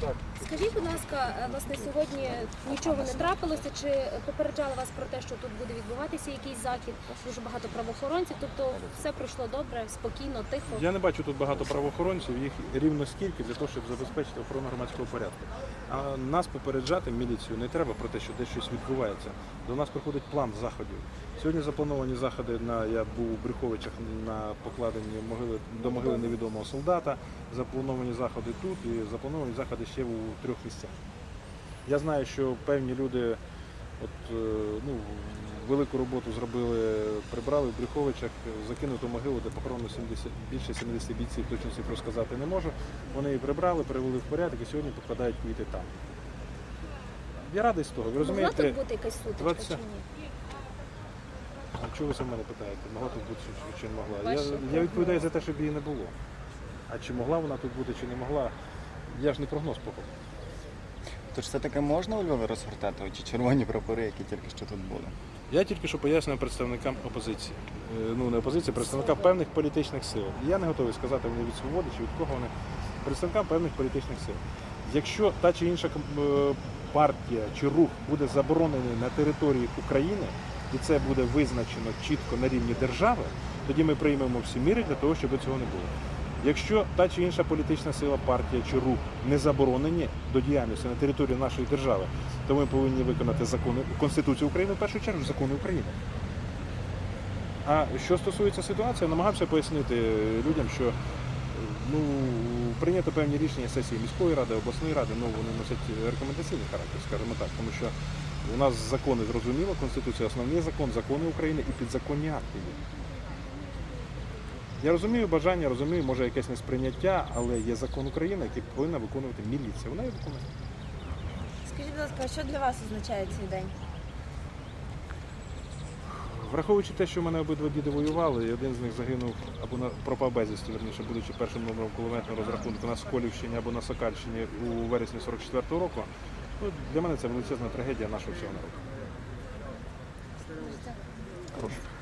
так. Скажіть, будь ласка, е, власне сьогодні нічого не трапилося? Чи попереджали вас про те, що тут буде відбуватися якийсь захід? Дуже багато правоохоронців, тобто все пройшло добре, спокійно, тихо. Я не бачу тут багато правоохоронців, їх рівно скільки для того, щоб забезпечити охорону громадського порядку. А нас попереджати міліцію не треба про те, що десь щось відбувається. До нас приходить план заходів. Сьогодні заплановані заходи на я був у Брюховичах на покладенні могили до могили невідомого солдата. Заплановані заходи тут і заплановані заходи ще у трьох місцях. Я знаю, що певні люди от, е, ну, велику роботу зробили, прибрали в Брюховичах, закинуту могилу, де похоронено 70, більше 70 бійців, точно цифру сказати не можу. Вони її прибрали, привели в порядок і сьогодні покладають квіти там. Я радий з того. Ви Могла розумієте, тут бути якась сутичка 20 чи ні? а чого ви це мене питаєте? Могла тут бути чи не могла? Я, я відповідаю за те, щоб її не було. А чи могла вона тут бути, чи не могла, я ж не прогноз походу. Тож все-таки можна у Львові розгортати ті червоні прапори, які тільки що тут були? Я тільки що пояснюю представникам опозиції. Е, Ну, не опозиції, представникам певних політичних сил. Я не готовий сказати вони від свободи чи від кого вони. Представникам певних політичних сил. Якщо та чи інша е, партія чи рух буде заборонений на території України, і це буде визначено чітко на рівні держави, тоді ми приймемо всі міри для того, щоб цього не було. Якщо та чи інша політична сила, партія чи рух не заборонені до діяльності на території нашої держави, то ми повинні виконати закони Конституцію України в першу чергу закони України. А що стосується ситуації, я намагався пояснити людям, що ну, прийнято певні рішення сесії міської ради, обласної ради, ну вони носять рекомендаційний характер, скажімо так, тому що у нас закони зрозуміло, Конституція основний закон, закони України і підзаконні акти є. Я розумію бажання, розумію, може якесь несприйняття, але є закон України, який повинна виконувати міліція. Вона і виконує. Скажіть, будь ласка, а що для вас означає цей день? Враховуючи те, що в мене обидва діди воювали, і один з них загинув або на пропав безвісті, верніше, будучи першим номером кулеметного розрахунку на Сколівщині або на Сокальщині у вересні 44-го року, ну, для мене це величезна трагедія нашого всього народу. Прошу.